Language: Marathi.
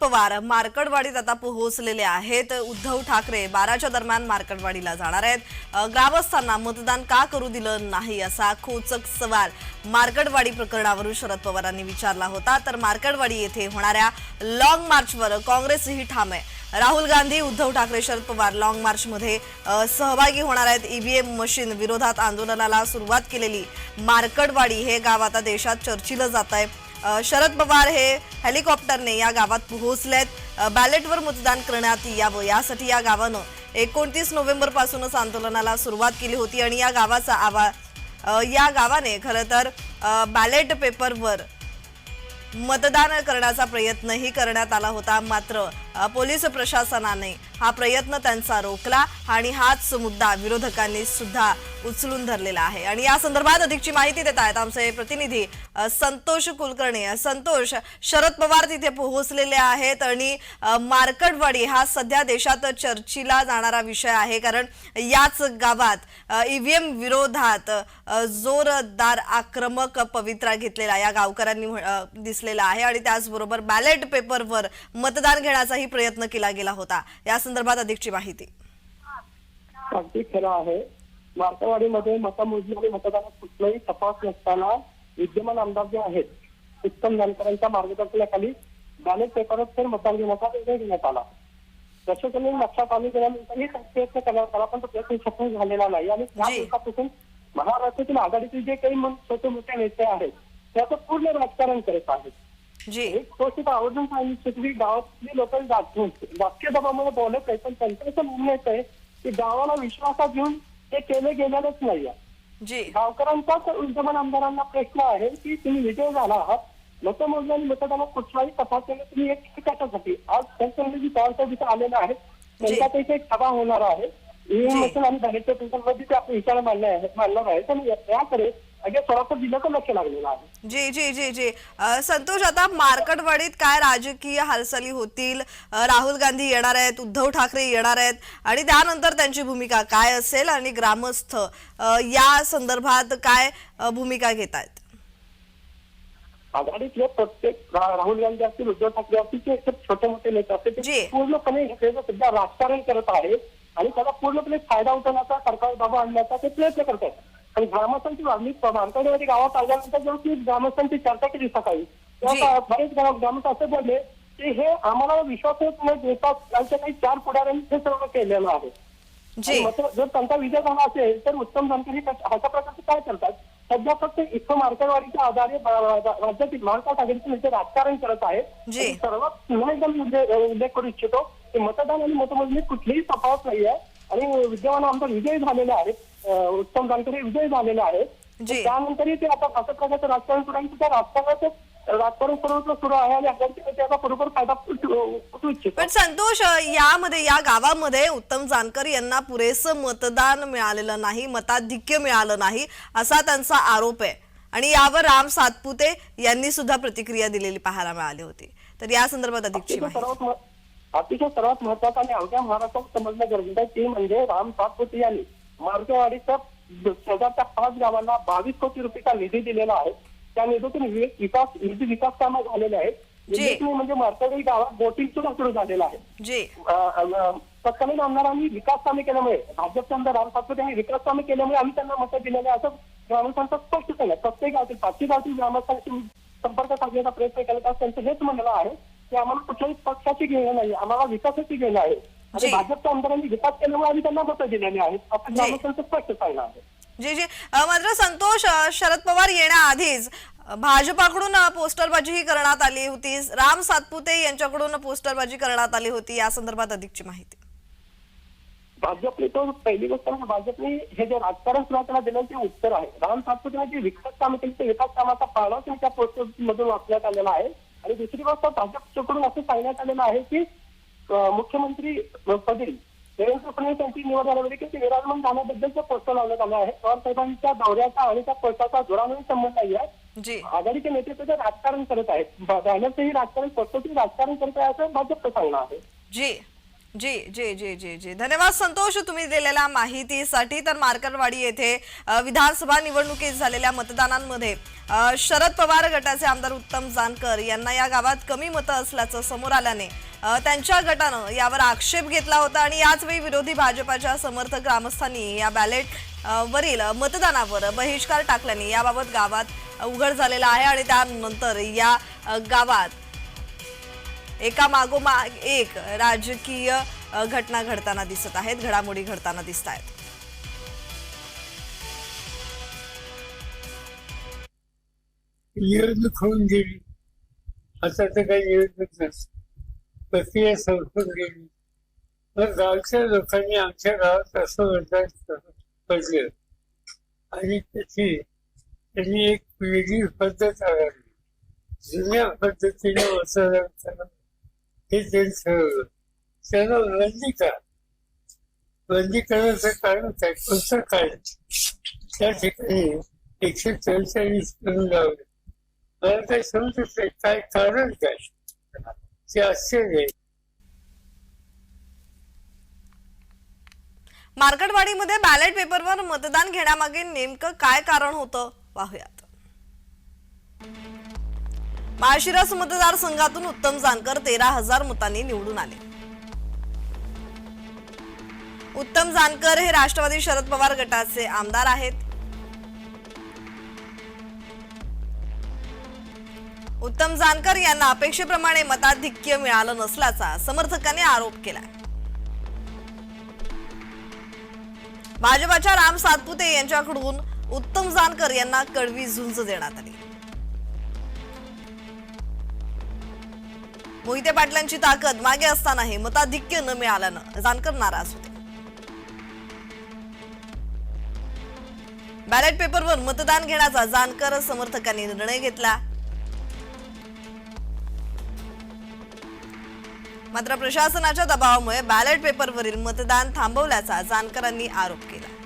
पवार मार्कडवाडीत आता पोहोचलेले आहेत. उद्धव ठाकरे बाराच्या दरम्यान मार्कडवाडीला जाणार आहेत. ग्रामस्थांना मतदान का करू दिलं नाही असा खोचक सवाल मार्कडवाडी प्रकरणावरून शरद पवारांनी विचारला होता. तर मार्कडवाडी येथे होणाऱ्या लॉंग मार्चवर काँग्रेसही ठाम आहे. राहुल गांधी उद्धव ठाकरे शरद पवार लॉंग मार्चमध्ये सहभागी होणार आहेत. ईव्हीएम मशीन विरोधात आंदोलनाला सुरुवात केलेली मार्कडवाडी हे गाव आता देशात चर्चिलं जात आहे शरद पवार हे हेलिकॉप्टरने या गावात पोहोचलेत. बॅलेटवर मतदान करण्यात यावं यासाठी या गावानं एकोणतीस नोव्हेंबर पासूनच आंदोलनाला सुरुवात केली होती आणि या गावाचा आवा या गावाने खरं तर बॅलेट पेपरवर मतदान करण्याचा प्रयत्नही करण्यात आला होता. मात्र पोलीस प्रशासनाने हा प्रयत्न त्यांचा रोखला आणि हाच मुद्दा विरोधकांनी सुद्धा उचलून धरलेला आहे. आणि या संदर्भात अधिकची माहिती देत आहेत आमचे प्रतिनिधी संतोष कुलकर्णी. संतोष शरद पवार तिथे पोहोचलेले आहेत आणि मार्कटवाडी मार्कडवाडी हा सध्या देशात चर्चीला जाणारा विषय आहे कारण याच गावात ईव्हीएम विरोधात जोरदार आक्रमक पवित्रा घेतलेला या गावकऱ्यांनी म्ह- दिसलेला आहे आणि त्याचबरोबर बॅलेट पेपरवर मतदान घेण्याचा घेण्याचाही प्रयत्न केला गेला होता. या संदर्भात अधिकची माहिती. अगदी खरं आहे. मार्कवाडीमध्ये मतमोजणी आणि मतदानात कुठलाही तपास नसताना विद्यमान आमदार जे आहेत उत्तम जानकरांच्या मार्गदर्शनाखाली बॅलेट पेपरच तर मतदान घेण्याचा निर्णय घेण्यात आला. प्रशासनाने लक्षात आणून दिल्यानंतरही प्रयत्न करण्यात आला पण तो प्रयत्न सफल झालेला नाही. आणि त्या. दिवसापासून महाराष्ट्रातील आघाडीतील जे काही छोटे मोठे नेते आहेत त्याचं पूर्ण राजकारण करत आहेत. जी। एक तर आवर्जून सांगितली गावातली लोक दबावामुळे बोलत आहे पण त्यांचं असं म्हणणं येत आहे की गावाला विश्वासात घेऊन ते केले गेलेलंच नाहीये जी। गावकऱ्यांचाच विद्यमान आमदारांना प्रश्न आहे की तुम्ही विजय झाला आहात मतमोजणी आणि मतदानात कुठलाही तपास केला तुम्ही एक कशासाठी? आज त्यांच्यामध्ये तिथे आलेले आहेत त्यांच्यापैकी एक सभा होणार आहे. मशीन आणि बॅलेटच्या पेपरमध्ये ते आपण विचार मांडले आहेत मांडणार आहे पण याकडे अगदी सोलापूर जिल्ह्याचं लक्ष लागलेलं आहे. जी जी जी जी. अ, संतोष आता मार्कडवाडीत काय राजकीय हालचाली होतील? अ, राहुल गांधी येणार आहेत उद्धव ठाकरे येणार आहेत आणि त्यानंतर त्यांची भूमिका काय असेल आणि ग्रामस्थ अ, या संदर्भात काय अ, भूमिका घेत आहेत? आघाडीतले प्रत्येक रा- राहुल गांधी असतील उद्धव ठाकरे असतील ते छोटे मोठे नेते असतील जी. ते पूर्णपणे हे सध्या राजकारण करत आहेत आणि त्याला पूर्णपणे फायदा उठवण्याचा सरकार बाबा आणण्याचा ते प्रयत्न करत आहेत. आणि ग्रामस्थांची मागणी मानकडेवाडी गावात आल्यानंतर जेव्हा ती ग्रामस्थांची चर्चा केली सकाळी तेव्हा बरेच ग्राम- ग्रामस्थ असे बोलले की हे आम्हाला विश्वासच न देतात. यांच्या काही चार पुढाऱ्यांनी हे सर्व केलेलं आहे. जर त्यांचा विजय झाला असेल तर उत्तम जानकारी कश- अशा प्रकारचे काय करतात? सध्या फक्त इथं मार्केटवाडीच्या आधारे राज्यातील महाराष्ट्र आघाडीचे नेते राजकारण करत आहेत. सर्वात पुन्हा एकदा मी उल्लेख करू इच्छितो की मतदान आणि मतमोजणी कुठलीही तफावत नाही आहे आणि विद्यमान आमदार विजयी झालेले आहेत अं, उत्तम जानकारी विजयी झालेले आहेत. जी. त्यानंतरही ते आता अशा प्रकारचं राजकारण सुरू आहे राजकारणाचं राजकारण सर्वत्र सुरू आहे आणि आघाडीचे नेते आता बरोबर फायदा उठ- उठवू इच्छितात पण संतोष यामध्ये या गावामध्ये उत्तम जानकर यांना पुरेसं मतदान मिळालेलं नाही मताधिक्य मिळालं नाही असा त्यांचा आरोप आहे. आणि यावर राम सातपुते यांनी सुद्धा प्रतिक्रिया दिलेली पाहायला मिळाली होती. तर या संदर्भात अधिकची मह- अतिशय सर्वात महत्वाचं आणि अवघ्या महाराष्ट्रात समजणं गरजेचं आहे ते म्हणजे राम सातपुते यांनी. मार्केवाडीच्या शेजारच्या पाच गावांना बावीस कोटी रुपयाचा निधी दिलेला आहे. त्या निधीतून विकास निधी विकास कामं झालेले आहेत. म्हणजे मार्केवाडी गावात बोटिंग सुद्धा सुरू झालेलं आहे. तत्कालीन आमदारांनी विकास कामे केल्यामुळे भाजपचे आमदार राम सातपुते यांनी विकास कामे केल्यामुळे आम्ही त्यांना मतं दिलेले आहे असं ग्रामस्थांचं स्पष्ट केलं प्रत्येक गावातील पाचशे गावतील ग्रामस्थांशी संपर्क साधण्याचा प्रयत्न केला तर त्यांचं हेच म्हणणं आहे की आम्हाला कुठल्याही पक्षाची घेणं नाही. आम्हाला विकासाची घेणं आहे. आणि जी. भाजपच्या आमदारांनी केल्यामुळे आम्ही त्यांना मतं दिलेली आहेत. आपण स्पष्ट सांगणं आहे. जी जी. मात्र संतोष शरद पवार येण्याआधीच भाजपाकडून पोस्टरबाजीही करण्यात आली होती. राम सातपुते यांच्याकडून पोस्टरबाजी करण्यात आली होती. या संदर्भात अधिकची माहिती. भाजपने तो पहिली गोष्ट म्हणजे भाजपने हे जे राजकारण सुरू आहे त्याला दिलं ते उत्तर आहे. राम सातपुते जे विकास कामं केली ते विकास कामाचा पाळा त्यांनी त्या पोस्टर मधून वाचण्यात आलेला आहे. आणि दुसरी गोष्ट भाजपच्याकडून असं सांगण्यात आलेलं आहे की मुख्यमंत्री पदी देवेंद्र फडणवीस यांची निवड झाल्यामध्ये की ते विराजमान जाण्याबद्दलचं पोस्टर लावण्यात आलं आहे पवार साहेबांच्या दौऱ्याचा आणि त्या पोस्टरचा जोराने संबंध नाही आहे. जी. आघाडीचे नेते सुद्धा राजकारण करत आहेत बॅनरचंही राजकारण पोस्टरचंही राजकारण करत आहे असं भाजपचं सांगणं आहे. जी जी जी जी जी. धन्यवाद संतोष तुम्ही दिलेल्या माहितीसाठी. तर मार्करवाडी येथे विधानसभा निवडणुकीत झालेल्या मतदानांमध्ये शरद पवार गटाचे आमदार उत्तम जानकर यांना या गावात कमी मतं असल्याचं समोर आल्याने त्यांच्या गटानं यावर आक्षेप घेतला होता आणि याचवेळी विरोधी भाजपाच्या समर्थक ग्रामस्थांनी या बॅलेट वरील मतदानावर बहिष्कार टाकल्याने याबाबत गावात उघड झालेला आहे आणि त्यानंतर या गावात एका मागोमाग एक राजकीय घटना घडताना दिसत आहेत घडामोडी घडताना दिसत आहेत. निवडणूक होऊन गेली. आता तर काही निवडणूक नसते प्रक्रिया संपून गेली. पण गावच्या लोकांनी आमच्या गावात असं मतदान पडलं आणि त्याची त्यांनी एक वेगळी पद्धत आढळली जुन्या पद्धतीने मतदान हे त्यांनी ठरवलं त्याला बंदी करा बंदी करण्याचं कारण काय पुस्तक काय त्या ठिकाणी एकशे चौचाळीस करून लावले. मला काही समजत नाही काय कारण काय? ते आश्चर्य आहे. मार्केटवाडीमध्ये बॅलेट पेपरवर मतदान घेण्यामागे नेमकं काय कारण होतं? पाहूयात. माळशिरस मतदारसंघातून उत्तम जानकर तेरा हजार मतांनी निवडून आले. उत्तम जानकर हे राष्ट्रवादी शरद पवार गटाचे आमदार आहेत. उत्तम जानकर यांना अपेक्षेप्रमाणे मताधिक्य मिळालं नसल्याचा समर्थकांनी आरोप केला भाजपाच्या राम सातपुते यांच्याकडून उत्तम जानकर यांना कडवी झुंज देण्यात आली. मोहिते पाटलांची ताकद मागे असतानाही मताधिक्य न मिळाल्यानं जानकर नाराज होते. बॅलेट पेपरवर मतदान घेण्याचा जानकर समर्थकांनी निर्णय घेतला. मात्र प्रशासनाच्या दबावामुळे बॅलेट पेपरवरील मतदान थांबवल्याचा जानकरांनी आरोप केला.